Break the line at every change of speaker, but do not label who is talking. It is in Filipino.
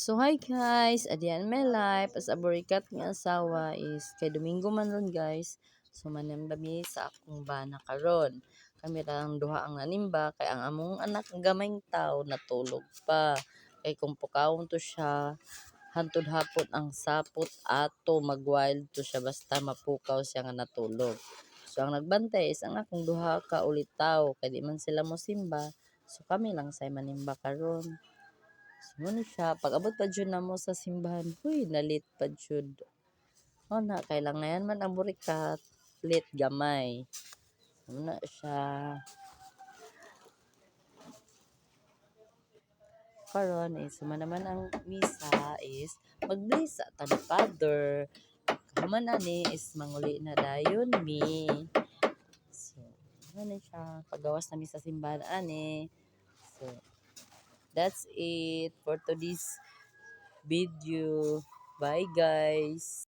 So hi guys, adiyan my life as a burikat nga asawa is kay Domingo man ron guys. So manambami sa akong bana karon. Kami lang duha ang nanimba kay ang among anak gamayng taw natulog pa. Kay kung pukawon to siya hantod hapon ang sapot ato magwild to siya basta mapukaw siya nga natulog. So ang nagbantay is ang akong duha ka ulitaw kay di man sila mo simba. So kami lang say manimba karon. So mo siya pag abot pa jud namo sa simbahan, huy nalit pa jud. O na kailangan man ang burikat lit gamay. Muna siya. Karon is man naman ang misa is magbless sa tan father. Human ani is manguli na dayon mi. So, ano siya pagawas na mi sa simbahan ani. So, that's it for today's video. Bye guys.